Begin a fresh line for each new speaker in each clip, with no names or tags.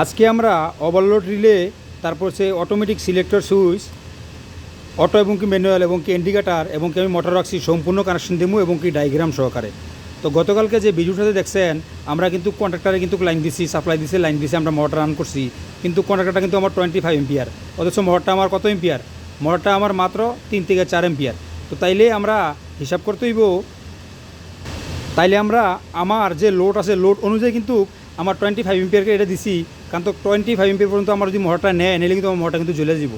আজকে আমরা overload relay তারপর সে অটোমেটিক সিলেক্টর সুইচ অটো এবং কি ম্যানুয়াল এবং কি ইন্ডিকেটার এবং কি আমি মোটর রাখছি সম্পূর্ণ কানেকশন দেবো এবং কি ডায়াগ্রাম সহকারে। তো গতকালকে যে ভিডিওটাতে দেখছেন, আমরা কিন্তু কন্ট্রাক্টারে কিন্তু লাইন দিছি সাপ্লাই দিছি লাইন দিছি, আমরা মোটর রান করছি। কিন্তু কন্ট্রাক্টারটা কিন্তু আমার টোয়েন্টি ফাইভ এম্পিয়ার অথচ মোটরটা আমার কত এম্পিয়ার মোটরটা আমার মাত্র তিন থেকে চার এম্পিয়ার তো তাইলে আমরা হিসাব করতে হইব তাইলে আমরা আমার যে লোড আছে লোড অনুযায়ী কিন্তু আমার টোয়েন্টি ফাইভ এম্পিয়ারকে এটা দিছি, কারণ তো টোয়েন্টি ফাইভ এম্পিয়ার পর্যন্ত আমার যদি মোটরটা নেয়, নিলে কিন্তু আমার মোটরটা কিন্তু জ্বলে যাব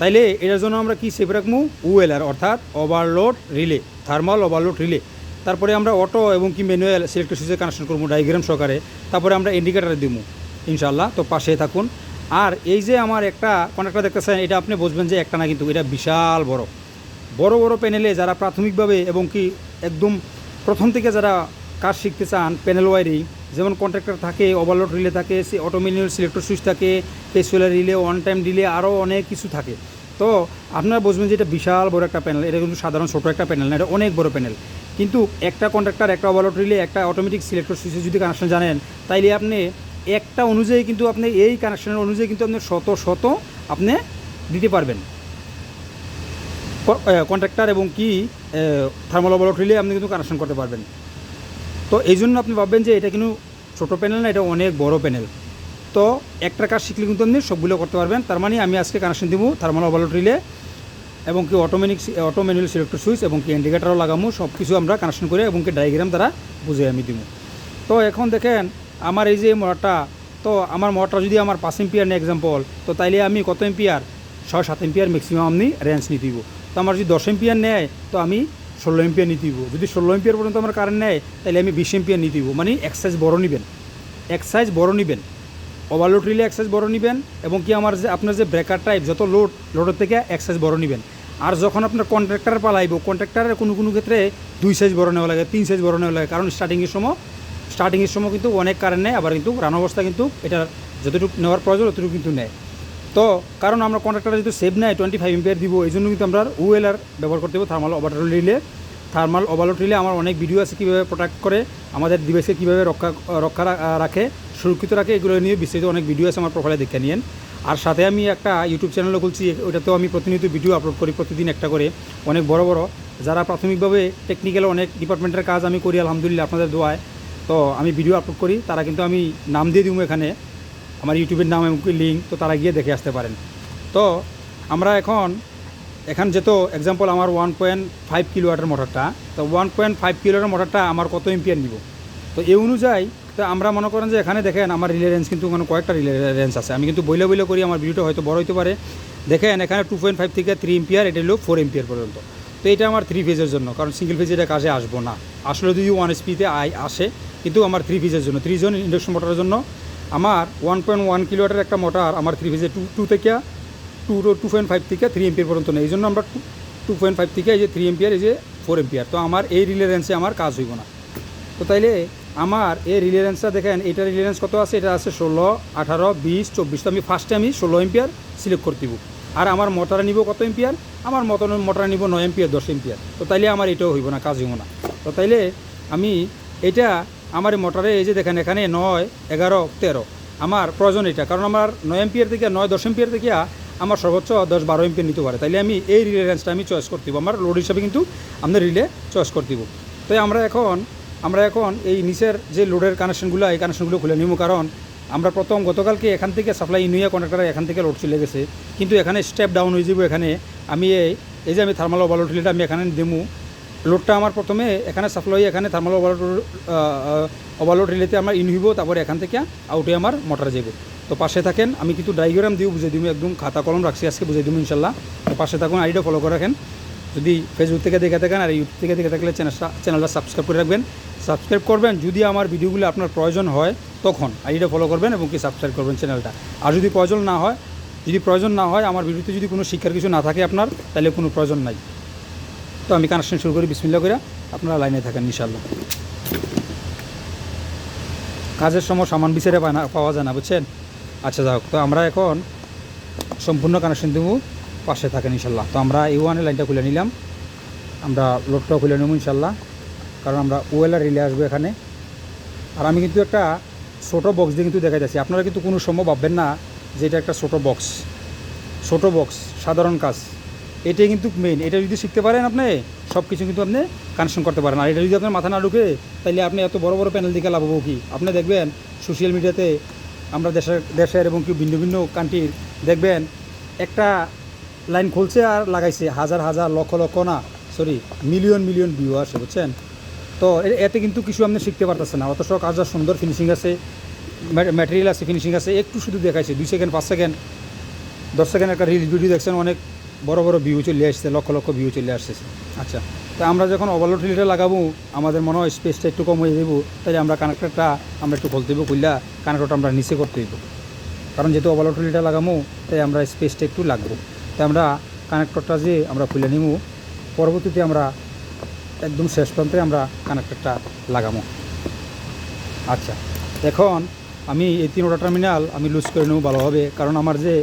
তাইলে এটার জন্য আমরা কি সেভ রাখব উএলআর অর্থাৎ overload relay thermal overload relay তারপরে আমরা অটো এবং কি ম্যানুয়াল সিলেক্টর সুইচে কানেকশন করব ডায়াগ্রাম সহকারে। তারপরে আমরা ইন্ডিকেটারে দিব ইনশাল্লাহ তো পাশে থাকুন। আর এই যে আমার একটা কনেক্টর দেখতেছেন, এটা আপনি বুঝবেন যে একটা না কিন্তু, এটা বিশাল বড়। বড় বড় প্যানেলে যারা প্রাথমিকভাবে এবং কি একদম প্রথম থেকে যারা কাজ শিখতে চান প্যানেল ওয়ারিং যেমন কন্ট্রাক্টর থাকে ওভারলোড রিলে থাকে, সে অটোমেনুয়াল সিলেক্টর সুইচ থাকে pressure relay one time relay আরও অনেক কিছু থাকে। তো আপনারা বুঝবেন যে এটা বিশাল বড় একটা প্যানেল এটা কিন্তু সাধারণ ছোটো একটা প্যানেল না, এটা অনেক বড় প্যানেল কিন্তু একটা কন্ট্রাক্টর একটা ওভারলোড রিলে একটা অটোমেটিক সিলেক্টর সুইচে যদি কানেকশন জানেন, তাইলে আপনি একটা অনুযায়ী কিন্তু আপনি এই কানেকশনের অনুযায়ী কিন্তু আপনি শত শত আপনি দিতে পারবেন। কন্ট্রাক্টর এবং কি থার্মাল ওভারলোড রিলে আপনি কিন্তু কানেকশন করতে পারবেন। তো এই জন্য আপনি ভাববেন যে এটা কিন্তু ছোটো প্যানেল না, এটা অনেক বড় প্যানেল। তো একটা কাজ শিখলে কিন্তু আপনি সবগুলো করতে পারবেন। তার মানে আমি আজকে কানেকশন দিব থার্মাল ওভারলোড রিলে এবং কি automatic auto manual selector switch এবং কি ইন্ডিকেটারও লাগামো সব কিছু আমরা কানেকশন করে এবং কি ডায়াগ্রাম দ্বারা বুঝে আমি দিব তো এখন দেখেন, আমার এই যে মোটরটা, তো আমার মোটরটা যদি আমার পাঁচ এম্পিয়ার নেই এক্সাম্পল তো তাইলে আমি কত এম্পিয়ার ছয় সাত এম্পিয়ার ম্যাক্সিমাম আপনি রেঞ্জ নিতে দিব। তো আমার যদি দশ এম্পিয়ার নেয়, তো আমি ষোলো এম্পিয়ার নিতে দিব যদি ষোলো এম্পিয়ার পর্যন্ত আমার কারেন্ট নেয়, তাহলে আমি বিশ এম্পিয়ার নিতে দিব মানে এক সাইজ বড় নেবেন। এক সাইজ বড় নেবেন। ওভারলোড রিলে এক সাইজ বড় নেবেন এবং কি আমার যে, আপনার যে ব্রেকার টাইপ যত লোড লোডের থেকে এক সাইজ বড় নেবেন। আর যখন আপনার কন্ট্রাক্টার পালাইব কন্ট্রাক্টারের কোনো কোনো ক্ষেত্রে দুই সাইজ বড় নেওয়া লাগে, তিন সাইজ বড় নেওয়া লাগে। কারণ স্টার্টিংয়ের সময় স্টার্টিংয়ের সময় কিন্তু অনেক কারেন্ট নেয়, আবার কিন্তু রান অবস্থা কিন্তু এটা যতটুকু নেওয়ার প্রয়োজন, ততটুকু কিন্তু নেয়। তো কারণ আমরা কন্ট্রাক্টারে যেহেতু সেভ নেয় টোয়েন্টি ফাইভ এম্পিয়ার দিব, এই জন্য কিন্তু আমরা ওয়েলার ব্যবহার করতে হবে thermal overload relay thermal overload relay আমার অনেক ভিডিও আছে কীভাবে প্রোটেক্ট করে, আমাদের ডিভাইসকে কীভাবে রক্ষা রক্ষা রাখে, সুরক্ষিত রাখে, এগুলো নিয়ে বিস্তারিত অনেক ভিডিও আছে আমার প্রোফাইলে দেখে নিন আর সাথে আমি একটা ইউটিউব চ্যানেলও খুলছি ওইটাতেও আমি প্রতিনিয়ত ভিডিও আপলোড করি, প্রতিদিন একটা করে, অনেক বড় বড়। যারা প্রাথমিকভাবে টেকনিক্যাল অনেক ডিপার্টমেন্টের কাজ আমি করি, আলহামদুলিল্লাহ আপনাদের দোয়ায়। তো আমি ভিডিও আপলোড করি, তারা কিন্তু আমি নাম দিয়ে দিব এখানে। আমার ইউটিউবের নাম এবং লিঙ্ক, তো তারা গিয়ে দেখে আসতে পারেন। তো আমরা এখন, এখান যেহেতু এক্সাম্পল আমার ওয়ান পয়েন্ট ফাইভ কিলোওয়াটের মোটরটা, তো ওয়ান পয়েন্ট ফাইভ কিলোওয়াটের মোটরটা আমার কত এম্পিয়ার নিব? তো এই অনুযায়ী, তো আমরা মনে করেন যে এখানে দেখেন আমার রিলে রেঞ্জ কিন্তু মানে কয়েকটা রিলে রেঞ্জ আছে। আমি কিন্তু বইলে বইলে করি, আমার ভিডিওটা হয়তো বড় হতে পারে। দেখেন এখানে টু পয়েন্ট ফাইভ থেকে থ্রি এম্পিয়ার এটা হলো ফোর এম্পিয়ার পর্যন্ত। তো এটা আমার থ্রি ফেজের জন্য, কারণ সিঙ্গেল ফেজ এটা কাজে আসব না। আসলে যদি ওয়ান এসপিতে আই আসে, কিন্তু আমার থ্রি ফেজের জন্য থ্রি জন ইন্ডাকশন মোটরের জন্য আমার ওয়ান পয়েন্ট ওয়ান কিলোওয়াটের একটা মোটর, আমার থ্রি ফেজে টু টু থেকে টু টু পয়েন্ট ফাইভ থেকে থ্রি এম্পিয়ার পর্যন্ত নেই। এই জন্য আমরা টু পয়েন্ট ফাইভ থেকে এই যে থ্রি এম্পিয়ার এই যে ফোর এম্পিয়ার তো আমার এই রিলে রেঞ্জে আমার কাজ হইব না। তো তাইলে আমার এই রিলে রেঞ্জটা দেখেন এটা রিলে রেঞ্জ কত আছে? এটা আছে ষোলো, আঠারো, বিশ, চব্বিশ। তো আমি ফার্স্টে আমি ষোলো এম্পিয়ার সিলেক্ট করতে দিব। আর আমার মোটরে নিব কত এম্পিয়ার আমার মতন মোটরে নিব নয় এম্পিয়ার দশ এম্পিয়ার তো তাইলে আমার এটাও হইব না, কাজ হইব না। তো তাইলে আমি এটা আমার এই মোটরে এই যে দেখেন, এখানে নয়, এগারো, তেরো। আমার প্রয়োজন এটা, কারণ আমার নয় এম্পিয়ার থেকে নয় দশ এম্পিয়ার থেকে আমার সর্বোচ্চ দশ বারো এম্পিয়ার নিতে পারে। তাইলে আমি এই রিলে রেঞ্জটা আমি চয়েস করতে আমার লোড হিসাবে কিন্তু আমাদের রিলে চয়েস করতে দিব। তাই আমরা এখন আমরা এখন এই নিচের যে লোডের কানেকশনগুলো এই কানেকশনগুলো খুলে নিব। কারণ আমরা প্রথম গতকালকে এখান থেকে সাপ্লাই ইনুইয়া কন্ট্রাক্টর এখান থেকে লোড চলে গেছে। কিন্তু এখানে স্টেপ ডাউন হয়ে যাব এখানে। আমি এই এই যে আমি থার্মাল ওভারলোড রিলেটা আমি এখানে দেবো। লোডটা আমার প্রথমে এখানে সাপ্লাই এখানে থার্মাল ওভারলোড ওভারলোড রিলেতে আমার ইন হইব, তারপরে এখান থেকে আউটে আমার মোটর যাবে তো পাশে থাকেন, আমি কিন্তু ডায়াগ্রাম দিয়েও বুঝে দিব একদম খাতা কলম রাখছি, আজকে বুঝে দিব ইনশাল্লাহ। তো পাশে থাকুন, আইডিটা ফলো করে রাখেন। যদি ফেসবুক থেকে দেখে থাকেন আর ইউটিউব থেকে দেখে থাকলে চ্যানেলটা চ্যানেলটা সাবস্ক্রাইব করে রাখবেন। সাবস্ক্রাইব করবেন, যদি আমার ভিডিওগুলো আপনার প্রয়োজন হয়, তখন আইডিটা ফলো করবেন এবং কি সাবস্ক্রাইব করবেন চ্যানেলটা আর যদি প্রয়োজন না হয়, যদি প্রয়োজন না হয়, আমার ভিডিওতে যদি কোনো শিক্ষার কিছু না থাকে আপনার, তাহলে কোনো প্রয়োজন নাই। তো আমি কানেকশন শুরু করি বিসমিল্লা করে আপনারা লাইনে থাকেন ইনশাল্লাহ কাজের সময় সামান বিচারে পাওয়া যায় না, বুঝছেন? আচ্ছা যাক তো আমরা এখন সম্পূর্ণ কানেকশন দেবো, পাশে থাকেন ইনশাল্লাহ তো আমরা এই ওয়ানের লাইনটা খুলে নিলাম। আমরা লোডটাও খুলে নেব ইনশাল্লাহ কারণ আমরা ওয়েলার রিলে আসব এখানে। আর আমি কিন্তু একটা ছোটো বক্স দিয়ে কিন্তু দেখা যাচ্ছে আপনারা কিন্তু কোনো সময় ভাববেন না যে এটা একটা ছোটো বক্স ছোটো বক্স সাধারণ কাজ। এটাই কিন্তু মেন এটা যদি শিখতে পারেন আপনি সব কিছু কিন্তু আপনি কানেকশন করতে পারেন। আর এটা যদি আপনার মাথা না ঢুকে তাহলে আপনি এত বড় বড় প্যানেল দিকে লাভ কি? আপনি দেখবেন সোশ্যাল মিডিয়াতে আমরা দেশের দেশের এবং কি ভিন্ন ভিন্ন কান্ট্রির দেখবেন একটা লাইন খুলছে আর লাগাইছে, হাজার হাজার, লক্ষ লক্ষ না সরি মিলিয়ন মিলিয়ন ভিউ আসে, বুঝছেন? তো এতে কিন্তু কিছু আপনি শিখতে পারতেছেন না। অত অথচ কাজটা সুন্দর ফিনিশিং আছে ম্যাটেরিয়াল আছে ফিনিশিং আছে। একটু শুধু দেখাইছে, দুই সেকেন্ড পাঁচ সেকেন্ড দশ সেকেন্ড একটা রিল ভিডিও দেখছেন অনেক। বড় বড় ভিউ চলে আসছে, লক্ষ লক্ষ ভিউ চলে আসছে আচ্ছা তো আমরা যখন ওভারলোড রিলটা লাগাবো, আমাদের মনে হয় স্পেসটা একটু কম হয়ে দেবো তাহলে আমরা কানেক্টরটা আমরা একটু খুলতে দেবো খুললা কানেক্টরটা আমরা নিচে করতে দেবো কারণ যেহেতু ওভারলোড রিলটা লাগাবো তাই আমরা স্পেসটা একটু লাগবো। তাই আমরা কানেক্টরটা যে আমরা খুলে নিব পরবর্তীতে আমরা একদম শেষ প্রান্তে আমরা কানেক্টরটা লাগামো। আচ্ছা এখন আমি এই তিনোটা টার্মিনাল আমি লুজ করে নেব ভালোভাবে, কারণ আমার যে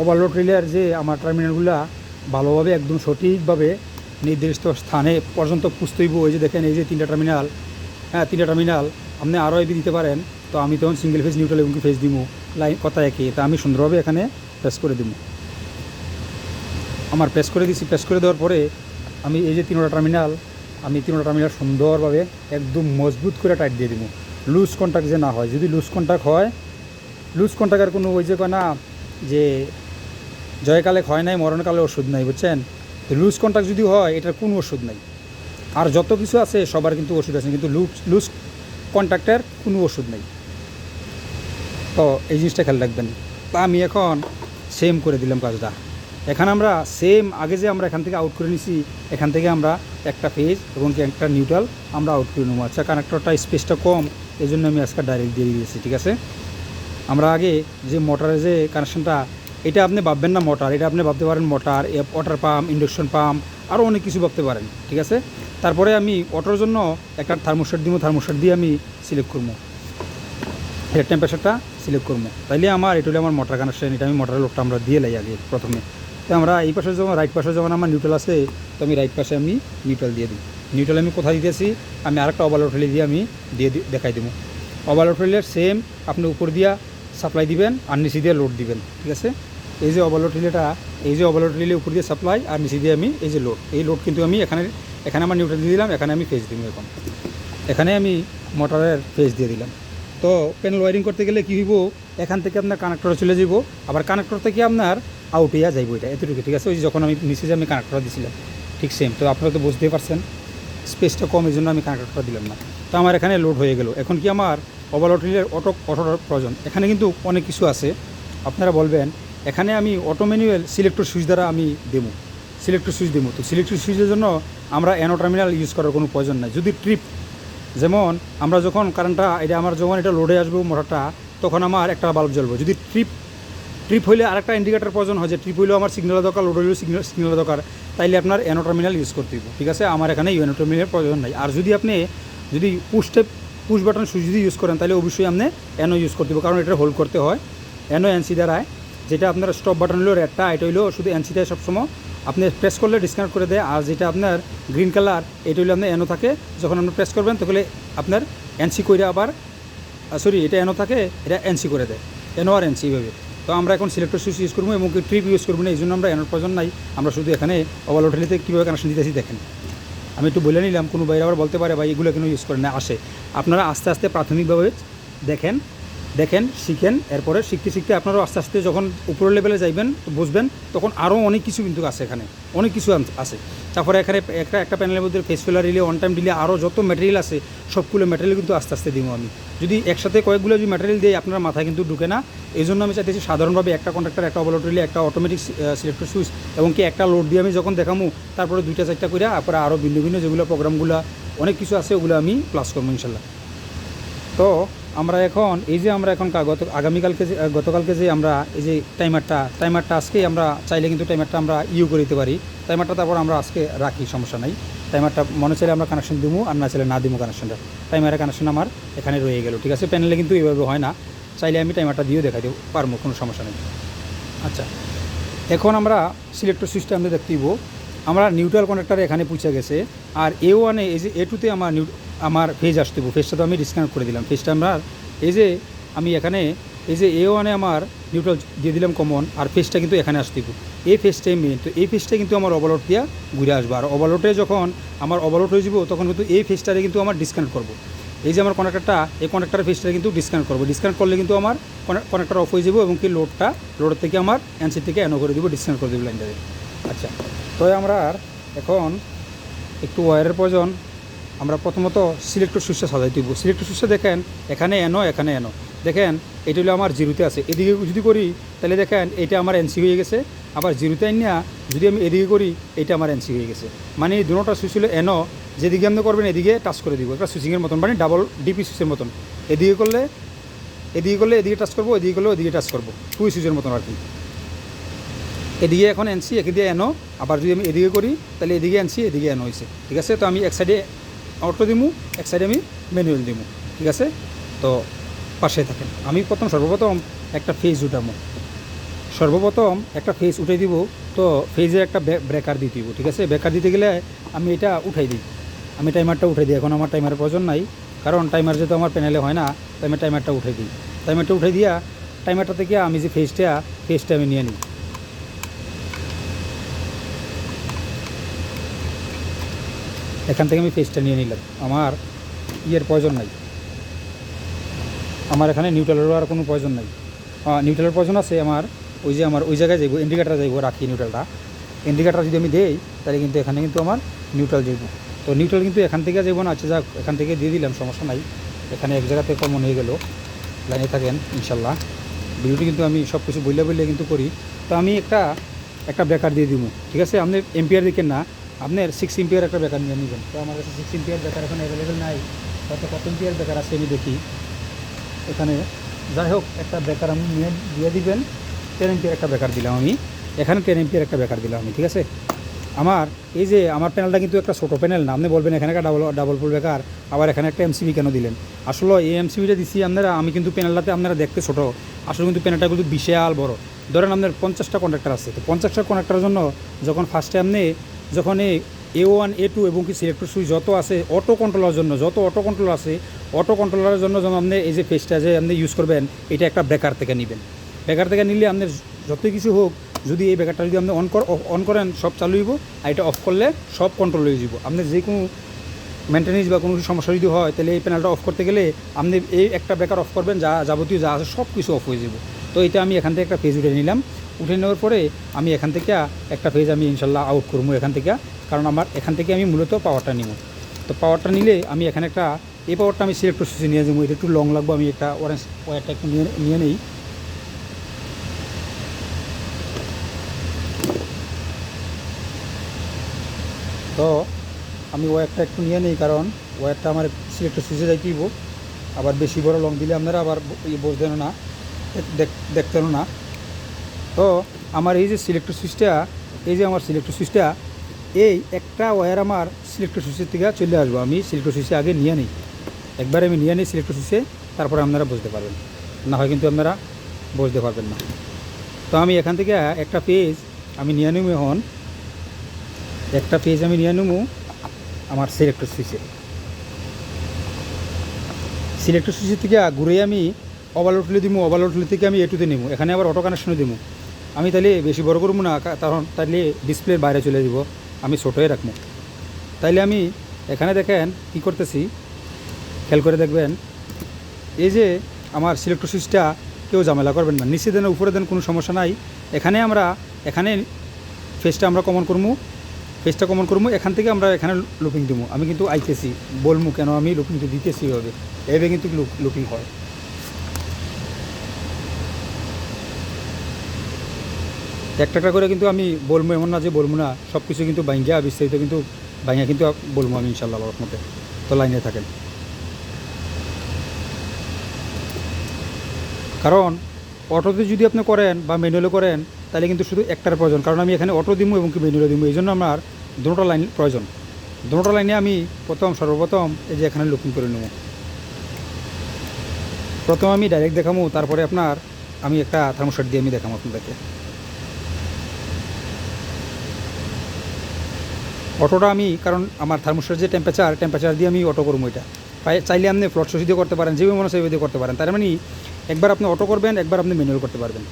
ওভারলোড রিলের যে আমার টার্মিনালগুলা ভালোভাবে একদম সঠিকভাবে নির্দিষ্ট স্থানে পর্যন্ত পুষতেইব ওই যে দেখেন, এই যে তিনটা টার্মিনাল হ্যাঁ তিনটা টার্মিনাল আপনি আরও এবি দিতে পারেন। তো আমি তখন সিঙ্গেল ফেজ নিউট্রাল এবং ফেজ দিব লাইন কথা একই। তা আমি সুন্দরভাবে এখানে প্রেস করে দিব আমার প্রেস করে দিছি। প্রেস করে দেওয়ার পরে আমি এই যে তিনোটা টার্মিনাল আমি তিনোটা টার্মিনাল সুন্দরভাবে একদম মজবুত করে টাইট দিয়ে দিব লুজ কন্ট্যাক্ট যে না হয়। যদি লুজ কন্ট্যাক্ট হয় লুজ কন্ট্যাক্টের কোনো ওই যে না, যে জয়কালে হয় নাই, মরণকালে ওষুধ নাই, বুঝছেন? লুজ কন্ট্যাক্ট যদি হয়, এটার কোনো ওষুধ নাই। আর যত কিছু আছে, সবার কিন্তু ওষুধ আছে, কিন্তু লুজ লুজ কন্ট্যাক্টের কোনো ওষুধ নেই। তো এই জিনিসটা খেয়াল রাখবেন। তা আমি এখন সেম করে দিলাম কাজটা। এখানে আমরা সেম আগে যে আমরা এখান থেকে আউট করে নিছি, এখান থেকে আমরা একটা পেজ এবং একটা নিউট্রাল আমরা আউট করে নেব। আচ্ছা কানেক্টরটা স্পেসটা কম এই জন্য আমি আজকে ডাইরেক্ট দিয়ে দিয়েছি, ঠিক আছে? আমরা আগে যে মোটরের যে কানেকশনটা এটা আপনি ভাববেন না মোটর, এটা আপনি ভাবতে পারেন motor water pump induction pump আরও অনেক কিছু ভাবতে পারেন, ঠিক আছে? তারপরে আমি অটোর জন্য একটা থার্মোস্টেট দিব থার্মোস্টেট দিয়ে আমি সিলেক্ট করব। এর টেম্পারেচারটা সিলেক্ট করব। তাইলে আমার, এটা হলো আমার মোটর কানেকশন এটা আমি মোটরের লোকটা আমরা দিয়ে লাই আগে প্রথমে। তো আমরা এই পাশে যখন রাইট পাশে যখন আমার নিউট্রাল আছে, তো আমি রাইট পাশে আমি নিউট্রাল দিয়ে দিই। নিউট্রাল আমি কোথায় দিতেছি? আমি আরেকটা ওভারলোড হোটেলে দিয়ে আমি দিয়ে দেখাই দেবো। ওভারলোড হোটেলের সেম আপনি উপর দিয়া সাপ্লাই দিবেন, আর নিচে দিয়ে লোড দিবেন, ঠিক আছে? এই যে ওভারলোড রিলেটা এই যে ওভারলোড রিলে উপর দিয়ে সাপ্লাই আর নিচে দিয়ে আমি এই যে লোড এই লোড কিন্তু আমি এখানে এখানে আমার নিউট্রাল দিয়ে দিলাম, এখানে আমি ফেজ দিব এখন এখানে আমি মোটরের ফেজ দিয়ে দিলাম। তো প্যানেল ওয়ারিং করতে গেলে কী হইব? এখান থেকে আপনার কানেক্টরে চলে যাব আবার কানেক্টর থেকে আপনার আউট হইয়া যাইব এটা, এতটুকু, ঠিক আছে? ওই যখন আমি নিচে যে আমি কানেক্টর দিছিলাম, ঠিক সেম তো আপনারা তো বুঝতেই পারছেন স্পেসটা কম এই জন্য আমি কানেক্টরটা দিলাম না। তো আমার এখানে লোড হয়ে গেল। এখন কি আমার ওভারলোড রিলের অটো অটোর প্রয়োজন? এখানে কিন্তু অনেক কিছু আছে। আপনারা বলবেন এখানে আমি অটো ম্যানুয়াল সিলেক্টর সুইচ দ্বারা আমি দেবো। সিলেক্টর সুইচ দেবো। তো সিলেক্টর সুইচের জন্য আমরা অ্যানো টার্মিনাল ইউজ করার কোনো প্রয়োজন নাই। যদি ট্রিপ যেমন আমরা যখন কারেন্টটা এটা আমার যখন এটা লোডে আসব মোটরটা, তখন আমার একটা বাল্ব জ্বলবে। যদি ট্রিপ ট্রিপ হইলে আরেকটা ইন্ডিকেটার প্রয়োজন হয় যে ট্রিপ হইলেও আমার সিগন্যাল দরকার লোড হইলেও সিগন্যাল সিগন্যাল দরকার, তাইলে আপনার অ্যানো টার্মিনাল ইউজ করতে হবে ঠিক আছে? আমার এখানে অ্যানো টার্মিনালের প্রয়োজন নাই। আর যদি আপনি, যদি পুশটে পুশ বাটন সুইচ যদি ইউজ করেন তাহলে অবশ্যই আপনি অ্যানো ইউজ করতে হবে কারণ এটা হোল্ড করতে হয়। অ্যানো এনসি দ্বারায় যেটা আপনার স্টপ বাটন হলো রেডটা এটা হইল শুধু এনসি দেয় সবসময় আপনি প্রেস করলে ডিসকানেক্ট করে দেয়, আর যেটা আপনার গ্রিন কালার এটা হইলে আপনার এনো থাকে। যখন আপনি প্রেস করবেন, তখন আপনার এনসি করে আবার সরি এটা এনো থাকে, এটা এনসি করে দেয়। এনো আর এনসি এইভাবে। তো আমরা এখন সিলেক্টর সুইচ ইউজ করব, এবং ট্রিপ ইউজ করব না এই জন্য আমরা এনোর প্রয়োজন নাই। আমরা শুধু এখানে ওভার হোটেলিতে কীভাবে কানেকশন দিতেছি দেখেন। আমি একটু বলে নিলাম, কোনো বাইরে আবার বলতে পারে, ভাই, এগুলো কেন ইউজ করে না, আসে। আপনারা আস্তে আস্তে প্রাথমিকভাবে দেখেন দেখেন, শিখেন, এরপরে শিখতে শিখতে আপনারাও আস্তে আস্তে যখন উপরের লেভেলে যাইবেন তো বুঝবেন, তখন আরও অনেক কিছু কিন্তু আছে এখানে, অনেক কিছু আছে। তারপরে এখানে একটা একটা প্যানেলের মধ্যে ফেস ফেলার দিলে অন টাইম দিলে আরও যত ম্যাটেরিয়াল আছে, সবগুলো ম্যাটেরিয়াল কিন্তু আস্তে আস্তে দিব আমি। যদি একসাথে কয়েকগুলো যদি ম্যাটেরিয়াল দিই, আপনার মাথায় কিন্তু ঢুকে না। এই জন্য আমি চাইতেছি সাধারণভাবে একটা কন্ট্রাক্টর একটা ওভারলোড দিলে একটা অটোমেটিক সিলেক্টর সুইচ এবং কি একটা লোড দিয়ে আমি যখন দেখামু, তারপরে দুইটা, চারটা করে তারপরে আরও ভিন্ন ভিন্ন যেগুলো প্রোগ্রামগুলো অনেক কিছু আছে, ওগুলো আমি প্লাস করব ইনশাল্লাহ। তো আমরা এখন, এই যে আমরা এখন গত আগামীকালকে যে গতকালকে যে আমরা এই যে টাইমারটা টাইমারটা আজকেই আমরা চাইলে কিন্তু টাইমারটা আমরা ইউ করে দিতে পারি। টাইমারটা তারপর আমরা আজকে রাখি, সমস্যা নাই। টাইমারটা মনে চাইলে আমরা কানেকশন দিবো আর না চাইলে না দিব কানেকশনটা টাইমারের কানেকশন আমার এখানে রয়ে গেল, ঠিক আছে? প্যানেলে কিন্তু এইভাবে হয় না। চাইলে আমি টাইমারটা দিয়েও দেখাই দেবো পারব কোনো সমস্যা নেই। আচ্ছা এখন আমরা সিলেক্টর সুইচটা দেখতে দিব আমরা নিউট্রাল কানেক্টার এখানে পুছে গেছে, আর এ ওয়ানে এই যে এ টুতে আমার আমার ফেজ আসতে ফেজটা তো আমি ডিসকানেক্ট করে দিলাম। ফেজটা আমরা, এই যে আমি এখানে, এই যে এ ওয়ানে আমার নিউট্রাল দিয়ে দিলাম কমন আর ফেসটা কিন্তু এখানে আসতে এই ফেসটাই মেন তো এই ফেসটা কিন্তু আমার ওভারলোড দিয়ে ঘুরে আসব। আর ওভারলোডে যখন আমার ওভারলোড হয়ে যাব, তখন কিন্তু এই ফেসটারে কিন্তু আমার ডিসকানেক্ট করব। এই যে আমার কানেক্টারটা এই কানেক্টার ফেসটা কিন্তু ডিসকানেক্ট করব। ডিসকানেক্ট করলে কিন্তু আমার কানেক্টার অফ হয়ে যাব এবং কি লোডটা লোড থেকে আমার এনসি থেকে অ্যানো করে দিব ডিসকানেক্ট করে দেবো লাইনটারে আচ্ছা তো আমরা এখন একটু ওয়ারের প্রয়োজন। আমরা প্রথমত সিলেক্টর সুইচটা সাজাই দিব সিলেক্টর সুইচটা দেখেন, এখানে এনো এখানে এনো। দেখেন, এটা হলো আমার জিরোতে আছে। এদিকে যদি করি, তাহলে দেখেন, এটা আমার এনসি হয়ে গেছে। আবার জিরোতে আনিয়া যদি আমি এদিকে করি, এটা আমার এনসি হয়ে গেছে। মানে এই দুটোটা সুইচ হলো এনো। যেদিকে আপনি করবেন, এদিকে টাচ করে দিব। একটা সুইচিংয়ের মতন মানে ডাবল ডিপি সুইচের মতন। এদিকে করলে এদিকে করলে এদিকে টাচ করব, এদিকে করলে এদিকে টাচ করব। টুই সুইচের মতন আর কি। এদিকে এখন এনসি এদিকে এনো। আবার যদি আমি এদিকে করি, তাহলে এদিকে এনসি এদিকে এনো হয়েছে ঠিক আছে? তো আমি এক সাইডে অটো দিমু, এক সাইডে আমি ম্যানুয়াল দিমু, ঠিক আছে? তো পাশে থাকেন। আমি প্রথম সর্বপ্রথম একটা ফেজ উঠামো। সর্বপ্রথম একটা ফেজ উঠে দিব, তো ফেজে একটা ব্রেকার দিতে দিব ঠিক আছে? ব্রেকার দিতে গেলে আমি এটা উঠাই দিই। আমি টাইমারটা উঠে দিই, এখন আমার টাইমারের প্রয়োজন নাই। কারণ টাইমার যেহেতু আমার প্যানেলে হয় না, তাই আমি টাইমারটা উঠে দিই। টাইমারটা উঠে দিয়া টাইমারটা থেকে আমি যে ফেজটা ফেজটা আমি নিয়ে নিই। এখান থেকে আমি ফেসটা নিয়ে নিলাম। আমার ইয়ের প্রয়োজন নাই। আমার এখানে নিউট্রালেরও আর কোনো প্রয়োজন নাই। নিউট্রালের প্রয়োজন আছে আমার, ওই যে আমার, ওই জায়গায় যাইব ইন্ডিকেটার যাইব, রাখি নিউট্রালটা ইন্ডিকেটার যদি আমি দেই, তাহলে কিন্তু এখানে কিন্তু আমার নিউট্রাল যাইব। তো নিউট্রাল কিন্তু এখান থেকে যাইব না আচ্ছা যাক, এখান থেকে দিয়ে দিলাম, সমস্যা নাই। এখানে এক জায়গাতে কমন হয়ে গেল। লাইনে থাকেন ইনশাল্লাহ ভিডিওটি কিন্তু আমি সব কিছু বললে বললে কিন্তু করি। তো আমি একটা একটা ব্রেকার দিয়ে দিব ঠিক আছে? আপনি এম্পিয়ার দিকে না আপনার সিক্স এম্পিয়ার একটা বেকার নিয়ে নেবেন। তো আমার কাছে সিক্স এম্পিয়ার বেকার এখন অ্যাভেলেবেল নাই। হয়তো কত এম্পিয়ার বেকার আছে আমি দেখি। এখানে যাই হোক, একটা বেকার আমি নিয়ে, দিয়ে দিবেন। টেন এম্পিয়ার একটা বেকার দিলাম আমি। এখানে টেন এম্পিয়ার একটা বেকার দিলাম আমি, ঠিক আছে? আমার, এই যে আমার প্যানেলটা কিন্তু একটা ছোটো প্যানেল না। আপনি বলবেন, এখানে একটা ডাবল ডাবল ফুল বেকার। আবার এখানে একটা এমসিবি কেন দিলেন? আসলে এই এমসিবিটা দিচ্ছি আপনারা, আমি কিন্তু প্যানেলটাতে আপনারা দেখতে ছোটো। আসলে কিন্তু প্যানেলটা কিন্তু বিশাল বড়। ধরেন আপনার পঞ্চাশটা কন্ট্রাক্টর আছে। তো পঞ্চাশটা কন্ট্রাক্টরের জন্য যখন ফার্স্টে আপনি যখন এই এ ওয়ান এ টু এবং কি সিলেক্টর সুইচ যত আছে অটো কন্ট্রোলার জন্য, যত অটো কন্ট্রোল আছে অটো কন্ট্রোলারের জন্য যেমন আপনি এই যে পেজটা যে আপনি ইউজ করবেন, এটা একটা ব্রেকার থেকে নেবেন। ব্রেকার থেকে নিলে আপনার যতই কিছু হোক, যদি এই ব্রেকারটা যদি আপনি অন কর অন করেন, সব চালু হইব, আর এটা অফ করলে সব কন্ট্রোল হয়ে যাব আপনি যে কোনো মেনটেন্যান্স বা কোনো সমস্যা যদি হয়, তাহলে এই প্যানেলটা অফ করতে গেলে আপনি এই একটা ব্রেকার অফ করবেন, যা যাবতীয় যা আছে সব কিছু অফ হয়ে যাব তো এটা আমি এখান থেকে একটা পেজ উঠে নিলাম। উঠে নেওয়ার পরে আমি এখান থেকে একটা পেজ আমি ইনশাল্লাহ আউট করব এখান থেকে। কারণ আমার এখান থেকে আমি মূলত পাওয়ারটা নিব। তো পাওয়ারটা নিলে আমি এখানে একটা, এই পাওয়ারটা আমি সিলেক্টর সুইচে নিয়ে যাব। এটা একটু লং লাগবো, আমি একটা অরেঞ্জ ওয়ারটা একটু নিয়ে নিয়ে নেই। তো আমি ওয়ারটা একটু নিয়ে নেই, কারণ ওয়ারটা আমার সিলেক্টর সুইচে যাইতেইব আবার বেশি বড় লং দিলে আপনারা আবার বসতেন না। দেখতেন না। তো আমার এই যে সিলেক্টর সুইচটা এই যে আমার সিলেক্টর সুইচটা এই একটা ওয়্যার আমার সিলেক্টর সুইচের থেকে চলে আসব। আমি সিলেক্টর সুইচে আগে নিয়ে নিই। একবার আমি নিয়ে নিই সিলেক্টর সুইচে তারপরে আপনারা বুঝতে পারবেন। না হয় কিন্তু আপনারা বুঝতে পারবেন না। তো আমি এখান থেকে একটা পেজ আমি নিয়ে নেব এখন। একটা পেজ আমি নিয়ে নেব আমার সিলেক্টর সুইচে সিলেক্টর সুইচের থেকে ঘুরে আমি ওভারলোড তুলে দিব ওভারলোড তুলে থেকে আমি এটুতে নেব। এখানে আবার অটো কানেকশনে দিব। আমি তাহলে বেশি বড় করব না কারণ তাহলে ডিসপ্লের বাইরে চলে যাব, আমি ছোটোই রাখব। তাইলে আমি এখানে দেখেন কি করতেছি, খেয়াল করে দেখবেন, এই যে আমার সিলেক্টর সুইচটা কেউ ঝামেলা করবেন না, নিচে দেন, উপরে দেন কোনো সমস্যা নাই। এখানে আমরা, এখানে ফেসটা আমরা কমন করব ফেসটা কমন করব, এখান থেকে আমরা এখানে লুপিং দিব। আমি কিন্তু আইতেছি, বলব কেন আমি লুপিংটা দিতেছি হবে এভাবে কিন্তু লুপিং হয়। একটা একটা করে কিন্তু আমি বলব, এমন না যে বলব না সব কিছু কিন্তু বাইঙ্গা বিস্তারিত কিন্তু বাইঙ্গা কিন্তু বলব আমি ইনশাল্লাহ মধ্যে তো লাইনে থাকেন। কারণ, অটোতে যদি আপনি করেন বা ম্যানুয়ালে করেন, তাহলে কিন্তু শুধু একটার প্রয়োজন। কারণ আমি এখানে অটো দিব এবং কি ম্যানুয়ালে দিব এই জন্য আমার দুটো লাইন প্রয়োজন। দুটো লাইনে আমি প্রথম, সর্বপ্রথম এই যে এখানে লুকিং করে নেব। প্রথম আমি ডাইরেক্ট দেখাবো তারপরে আপনার আমি একটা থার্মোশট দিয়ে আমি দেখাবো আপনাদেরকে। অটোটা আমি, কারণ আমার থার্মোস্টার যে টেম্পারেচার টেম্পারেচার দিয়ে আমি অটো করব এটা। চাইলে আপনি ফ্লট সুসি দিয়ে করতে পারেন, যেভাবে মনে হয় সেভাবে করতে পারেন। তার মানে একবার আপনি অটো করবেন, একবার আপনি ম্যানুয়াল করতে পারবেন।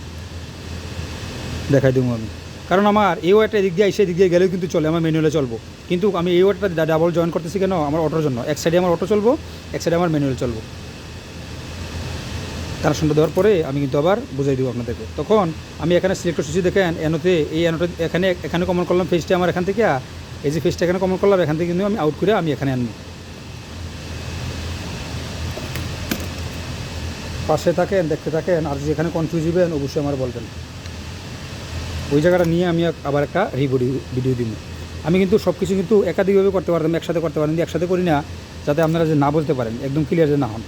দেখাই দেবো আমি। কারণ আমার এই ওয়ারটা এদিক দিয়ে এসে এদিক দিয়ে গেলেও কিন্তু চলে, আমার ম্যানুয়ালে চলবো। কিন্তু আমি এই ওয়ারটা ডাবল জয়েন করতেছি কেন? আমার অটোর জন্য। এক সাইডে আমার অটো চলবো, এক সাইডে আমার ম্যানুয়াল চলবো। কানেকশনটা দেওয়ার পরে আমি কিন্তু আবার বুঝাই দেবো আপনাদেরকে। তখন আমি এখানে সিলেক্টর সুইচ দেখেন এনোতে এই এনোতে এখানে এখানে কমন করলাম ফেসটা আমার এখান থেকে এই যে ফেসটা এখানে কমন করলাম, এখান থেকে কিন্তু আমি আউট করে আমি এখানে আনব। পাশে থাকেন, দেখতে থাকেন, আর যেখানে কনফিউজ হবেন অবশ্যই আমার বলবেন। ওই জায়গাটা নিয়ে আমি আবার একটা রিভিডিও ভিডিও দিব। আমি কিন্তু সব কিছু কিন্তু একাধিকভাবে করতে পারতাম, একসাথে করতে পারেন একসাথে করি না, যাতে আপনারা যে না বলতে পারেন, একদম ক্লিয়ার যে না হন।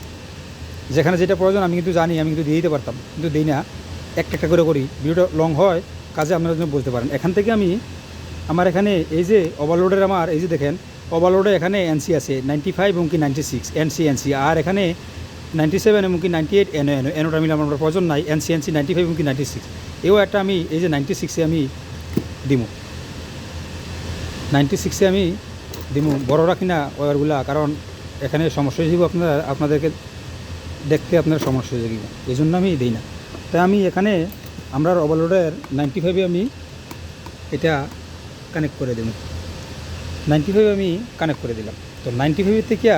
যেখানে যেটা প্রয়োজন, আমি কিন্তু জানি, আমি কিন্তু দিয়ে দিতে পারতাম। কিন্তু দিই না, একটা একটা করে করি। ভিডিওটা লং হয়, কাজে আপনারা যেন বুঝতে পারেন। এখান থেকে আমি আমার এখানে এই যে ওভারলোডের আমার, এই যে দেখেন ওভারলোডে এখানে এনসি আছে নাইনটি ফাইভ এবং কি নাইনটি সিক্স এনসি এনসি আর এখানে নাইনটি সেভেন এবং কি নাইনটি এইট এনও এনও এনোটা মিলে আমার প্রয়োজন নাই এনসি এনসি নাইনটি ফাইভ এবং কি নাইনটি সিক্স এও একটা আমি এই যে নাইনটি সিক্সে আমি দিমু। নাইনটি সিক্সে আমি দিমু বড় রাখি না ওয়ারগুলা, কারণ এখানে সমস্যা হিসেবে আপনারা, আপনাদেরকে দেখতে আপনার সমস্যা হয়ে যাবে এই জন্য আমি দিই না। তাই আমি এখানে আমরা ওভারলোডের নাইনটি ফাইভে আমি এটা কানেক্ট করে দেব নাইনটি ফাইভে আমি কানেক্ট করে দিলাম। তো নাইনটি ফাইভের থেকে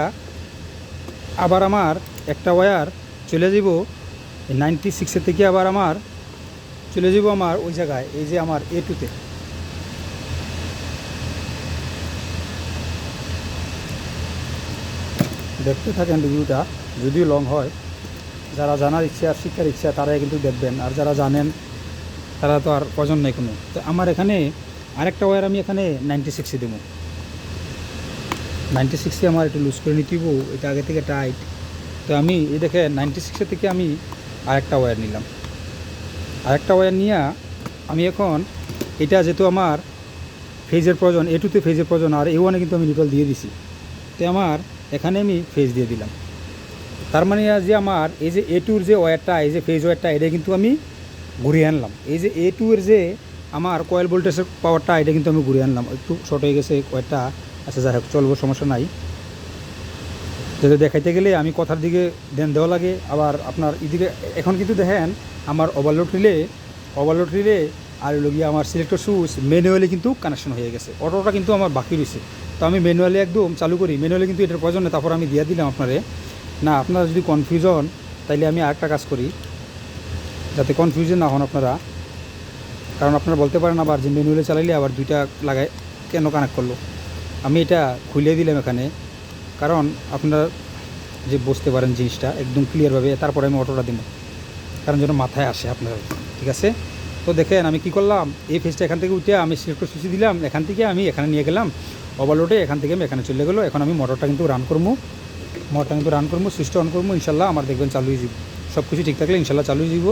আবার আমার একটা ওয়্যার চলে যাব নাইনটি সিক্সের থেকে আবার আমার চলে যাব আমার ওই জায়গায়, এই যে আমার এ টুতে দেখতে থাকেন রিভিউটা যদিও লং হয়। যারা জানার ইচ্ছা আর শিক্ষার ইচ্ছা, তারাই কিন্তু দেখবেন। আর যারা জানেন, তারা তো আর প্রয়োজন নেই কোনো। তো আমার এখানে আরেকটা ওয়্যার আমি এখানে নাইনটি সিক্সে দেবো। নাইনটি সিক্সে আমার একটু লুজ করে নিতে এটা আগে থেকে টাইট তো আমি, এই দেখে নাইনটি সিক্সের থেকে আমি আরেকটা ওয়্যার নিলাম। আরেকটা ওয়্যার নিয়ে আমি এখন, এটা যেহেতু আমার ফেজের প্রয়োজন এ টুতে ফেজের প্রয়োজন, আর এ ওয়ানে কিন্তু আমি নিউট্রাল দিয়ে দিছি। তো আমার এখানে আমি ফেজ দিয়ে দিলাম। তার মানে যে আমার, এই যে এ টুর যে ওয়্যারটা এই যে ফেজ ওয়্যারটা এটা কিন্তু আমি ঘুরিয়ে আনলাম। এই যে এ টু এর যে আমার কয়েল ভোল্টেজের পাওয়ারটা এটা কিন্তু আমি ঘুরে আনলাম। একটু শর্ট হয়ে গেছে কয়েকটা আচ্ছা যাই হোক, চলবো, সমস্যা নাই। যদি দেখাইতে গেলে আমি কথার দিকে দেন দেওয়া লাগে, আবার আপনার এদিকে, এখন কিন্তু দেখেন, আমার ওভারলোড রিলে ওভারলোড রিলে আর হলো গিয়ে আমার সিলেক্টর সুইচ ম্যানুয়ালি কিন্তু কানেকশন হয়ে গেছে। অটোটা কিন্তু আমার বাকি রয়েছে। তো আমি ম্যানুয়ালি একদম চালু করি ম্যানুয়ালি কিন্তু এটার প্রয়োজন নেই, তারপর আমি দিয়ে দিলাম আপনারে। না, আপনারা যদি কনফিউজন তাইলে আমি আরেকটা কাজ করি, যাতে কনফিউশন না হন আপনারা। কারণ আপনারা বলতে পারেন আবার যে ম্যানুয়ালি চালাইলে আবার দুইটা লাগায় কেন কানেক্ট করল? আমি এটা খুলে দিলাম এখানে, কারণ আপনারা যে বুঝতে পারেন জিনিসটা একদম ক্লিয়ারভাবে তারপরে আমি অটোটা দিব। কারণ যেন মাথায় আসে আপনার ঠিক আছে? তো দেখেন আমি কি করলাম, এই ফেসটা এখান থেকে উঠে আমি সিলেক্টর সুইচ দিলাম, এখান থেকে আমি এখানে নিয়ে গেলাম ওভারলোডে এখান থেকে আমি এখানে চলে গেলো, এখন আমি মোটরটা কিন্তু রান করব। মোটরটা কিন্তু রান করব সুইচটা অন করব, ইনশাল্লাহ আমার দেখবেন চালু হয়ে যাব। সব কিছু ঠিক থাকলে ইনশাল্লাহ চালু হয়ে যাব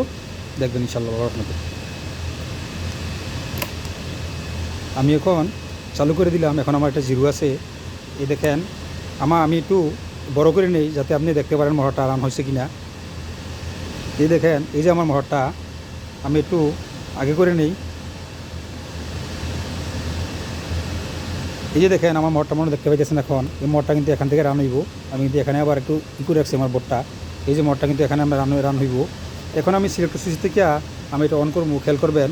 দেখবেন ইনশাল্লাহ আপনাদের। আমি এখন চালু করে দিলাম। এখন আমার একটা জিরো আছে। এই দেখেন আমার আমি একটু বড় করে নেই যাতে আপনি দেখতে পারেন মোহরটা রান হয়েছে কি না এই দেখেন, এই যে আমার মোহরটা আমি একটু আগে করে নেই। এই যে দেখেন, আমার মোটরটা মনে দেখতে পাইতেছেন এখন। এই মোটরটা কিন্তু এখান থেকে রান হইব। আমি কিন্তু এখানে আবার একটু ই করে রাখছি আমার বোর্ডটা এই যে মোটরটা কিন্তু এখানে আমরা রান রান হইব। এখন আমি সিলেক্টর সুইচ থেকে আমি এটা অন করব। খেয়াল করবেন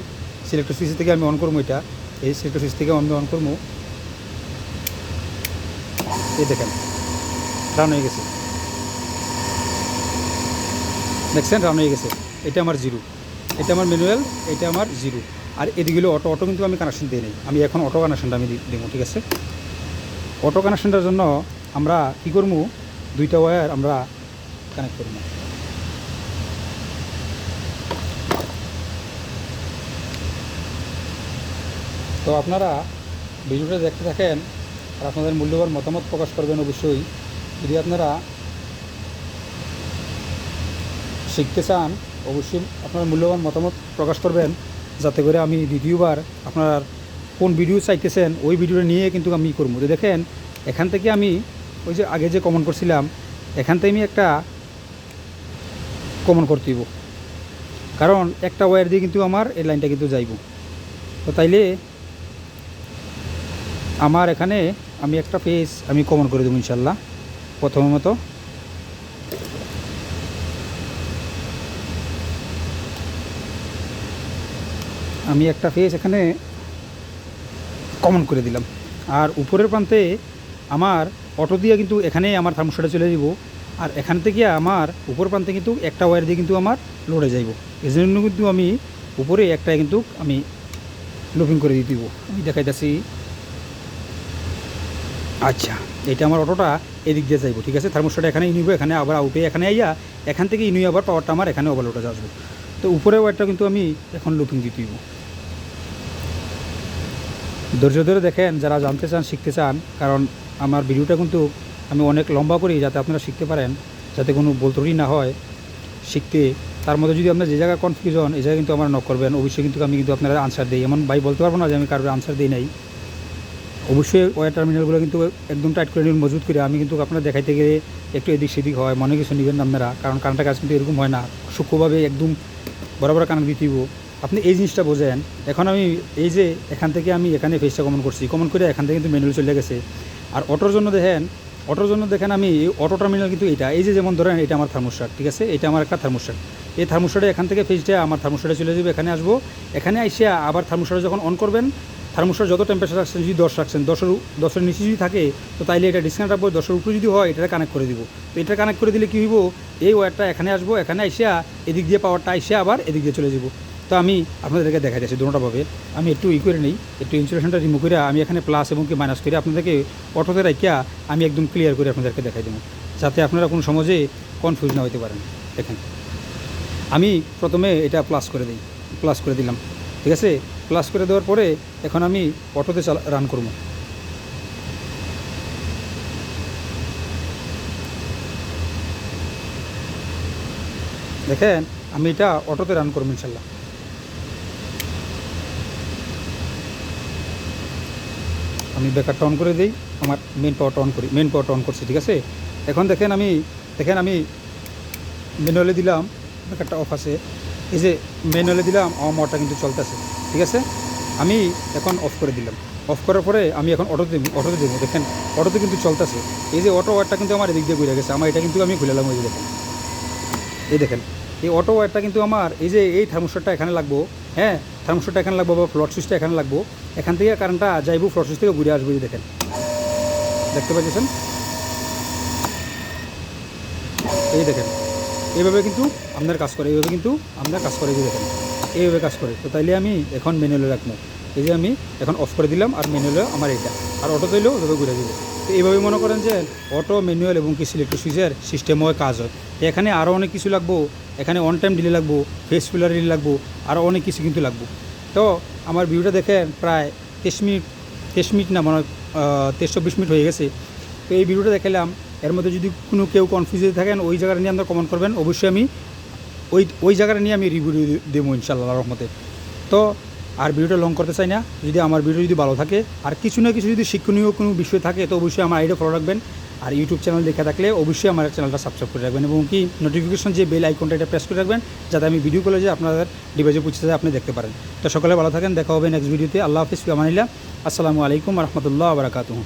সিলেক্টর সুইচ থেকে আমি অন করব এটা। এই সিলেক্টর সুইচ থেকে আমি অন করব এই দেখেন রান হয়ে গেছে। দেখছেন রান হয়ে গেছে। এটা আমার জিরো। এটা আমার ম্যানুয়াল এটা আমার জিরো। আর এদিকে অটো অটো কিন্তু আমি কানেকশন দিয়ে নেই। আমি এখন অটো কানেকশনটা আমি দেবো ঠিক আছে? অটো কানেকশনটার জন্য আমরা কী করব দুইটা ওয়্যার আমরা কানেক্ট করব তো আপনারা ভিডিওটা দেখতে থাকেন আর আপনাদের মূল্যবান মতামত প্রকাশ করবেন অবশ্যই। যদি আপনারা শিখতে চান, অবশ্যই আপনার মূল্যবান মতামত প্রকাশ করবেন, যাতে করে আমি দ্বিতীয়বার আপনার কোন ভিডিও চাইতেছেন, ওই ভিডিওটা নিয়ে কিন্তু আমি করব। তো দেখেন, এখান থেকে আমি ওই যে আগে যে কমন করছিলাম, এখান থেকে আমি একটা কমন করতে কারণ একটা ওয়্যার দিয়ে কিন্তু আমার এই লাইনটা কিন্তু যাইব। তো তাইলে আমার এখানে আমি একটা পেজ আমি কমন করে দেবো ইনশাল্লাহ, প্রথমত। আমি একটা ফেস এখানে কমন করে দিলাম। আর উপরের প্রান্তে আমার অটো দিয়ে কিন্তু এখানেই আমার থার্মোস্টারে চলে যাব আর এখান থেকে আমার উপর প্রান্তে কিন্তু একটা ওয়ার দিয়ে কিন্তু আমার লোডে যাইব। এই জন্য কিন্তু আমি উপরে একটা কিন্তু আমি লুপিং করে দিয়ে দিব। আমি দেখাইতেছি আচ্ছা এটা আমার অটোটা এদিক দিয়ে যাইব, ঠিক আছে? থার্মোস্টারটা এখানে নিব, এখানে আবার আউটে এখানে আইয়া, এখান থেকে ইনুই আবার পাওয়ারটা আমার এখানে ওভারলোডে আসব। তো উপরে ওয়ারটা কিন্তু আমি এখন লুপিং দিতে ধৈর্য ধরে দেখেন, যারা জানতে চান, শিখতে চান, কারণ আমার ভিডিওটা কিন্তু আমি অনেক লম্বা করি যাতে আপনারা শিখতে পারেন, যাতে কোনো বলতরি না হয় শিখতে। তার মধ্যে যদি আপনার যে জায়গায় কনফিউশন এই জায়গায় কিন্তু আমার নক করবেন, অবশ্যই কিন্তু আমি কিন্তু আপনারা আনসার দিই। এমন ভাই বলতে পারব না যে আমি কারোর আনসার দিই নাই। অবশ্যই ওয়ার টার্মিনালগুলো কিন্তু একদম টাইট করে নিন, মজবুত করে। আমি কিন্তু আপনারা দেখাইতে গেলে একটু এদিক সেদিক হয়, মনে কিছু নেবেন আপনারা, কারণ কারেন্টের কাজ কিন্তু এরকম হয় না। সূক্ষ্মভাবে একদম বরাবর কারেন্ট দিতেইব আপনি এই জিনিসটা বোঝেন, এখন আমি এই যে এখান থেকে আমি এখানে ফেসটা কমন করছি কমন করে এখান থেকে কিন্তু ম্যানুয়াল চলে গেছে। আর অটোর জন্য দেখেন, অটোর জন্য দেখেন আমি অটো টার্মিনাল কিন্তু এটা এই যে যেমন ধরেন এটা আমার থার্মোস্টার ঠিক আছে? এটা আমার একটা থার্মোস্টার এই থার্মোস্টারে এখান থেকে ফেসটা আমার থার্মোস্টারে চলে যাবে, এখানে আসব। এখানে আইসে আবার থার্মোস্টারে যখন অন করবেন থার্মোস্টার যত টেম্পারেচার রাখছেন, যদি দশ রাখছেন, দশের দশের নিচে যদি থাকে, তো তাইলে এটা ডিসকাউন্ট রাখব, দশের উপরে যদি হয় এটা কানেক্ট করে দিব। তো এটা কানেক্ট করে দিলে কী হইব? এই ওয়্যারটা এখানে আসব, এখানে আইসা, এদিক দিয়ে পাওয়ারটা আইসে আবার এদিক দিয়ে চলে যাব। তো আমি আপনাদেরকে দেখা যাচ্ছে দুটোভাবে আমি একটু ই করে নিই, একটু ইনসুলেশনটা রিমুভ করে, আমি এখানে প্লাস এবং কি মাইনাস করে আপনাদেরকে অটোতে রাখিয়া আমি একদম ক্লিয়ার করে আপনাদেরকে দেখাই দেবো। যাতে আপনারা কোনো সমাজে কনফিউজ না হতে পারেন। এখানে আমি প্রথমে এটা প্লাস করে দিই প্লাস করে দিলাম। ঠিক আছে? প্লাস করে দেওয়ার পরে এখন আমি অটোতে চালা রান করব। দেখেন, আমি এটা অটোতে রান করব ইনশাল্লাহ। আমি ব্যাকারটা অন করে দিই, আমার মেন পাওয়ারটা অন করি মেন পাওয়ারটা অন করছি, ঠিক আছে? এখন দেখেন আমি দেখেন আমি ম্যানুয়ালে দিলাম ব্যাকারটা অফ আছে। এই যে ম্যানুয়ালে দিলাম, আমার মোটরটা কিন্তু চলতেছে, ঠিক আছে? আমি এখন অফ করে দিলাম। অফ করার পরে আমি এখন অটোতে দেবো অটোতে দেবো। দেখেন অটোতে কিন্তু চলতেছে। এই যে অটো ওয়ারটা কিন্তু আমার এদিক দিয়ে ঘুরে গেছে। আমার এটা কিন্তু আমি খুলেলাম ওই যে দেখেন। এই দেখেন, এই অটো ওয়ারটা কিন্তু আমার, এই যে এই থার্মোস্টারটা এখানে লাগবো হ্যাঁ? থার্মোস্টারটা এখানে লাগবো বা ফ্লট সুইচটা এখানে লাগবো। এখান থেকে কারেন্টটা যাইবো ফ্লট সুইচ থেকে ঘুরে আসব দেখেন। দেখতে পাচ্ছেন এই দেখেন এইভাবে কিন্তু আপনার কাজ করে, এইভাবে কিন্তু আপনার কাজ করে, এই যে দেখেন, এইভাবে কাজ করে। তো তাইলে আমি এখন ম্যানুয়ালে রাখব। এই যে আমি এখন অফ করে দিলাম আর ম্যানুয়ালে আমার এটা আর অটো তৈলেও ওইভাবে ঘুরে দিবে। তো এইভাবে মনে করেন যে অটো ম্যানুয়াল এবং কি সিলেক্টর সুইচের সিস্টেমও কাজ হয়। তো এখানে আরও অনেক কিছু লাগবো। এখানে অন টাইম ডিলে লাগবো ফেস ফিলার ডিলে লাগবো আরও অনেক কিছু কিন্তু লাগবো। তো আমার ভিডিওটা দেখে প্রায় তেইশ মিনিট তেইশ মিনিট না মনে হয় তেইশ চব্বিশ মিনিট হয়ে গেছে। তো এই ভিডিওটা দেখালাম এর মধ্যে যদি কোনো কেউ কনফিউজ হয়ে থাকেন, ওই জায়গাটা নিয়ে আপনারা কমেন্ট করবেন। অবশ্যই আমি ওই ওই জায়গাটা নিয়ে আমি রিভিউ দেবো ইনশাল্লাহ রহমতে। তো আর ভিডিওটা লং করতে চাই না। যদি আমার ভিডিও যদি ভালো থাকে, আর কিছু না কিছু যদি শিক্ষণীয় কোনো বিষয় থাকে, তো অবশ্যই আমার আইডিয়া ফলো রাখবেন। আর ইউটিউব চ্যানেল দেখে থাকলে অবশ্যই আমার চ্যানেলটা সাবস্ক্রাইব করে রাখবেন এবং কি নোটিফিকেশন যে বেল আইকনটা এটা প্রেস করে রাখবেন, যাতে আমি ভিডিও করলে যে আপনাদের ডিভাইসে পৌঁছে যায়, আপনি দেখতে পারেন। তো সকালে ভালো থাকেন, দেখা হবে নেক্সট ভিডিওতে আল্লাহ হাফিজ আমানিল্লাহ। আসসালামু আলাইকুম রহমতুল্লাহ বারাকাতুহ।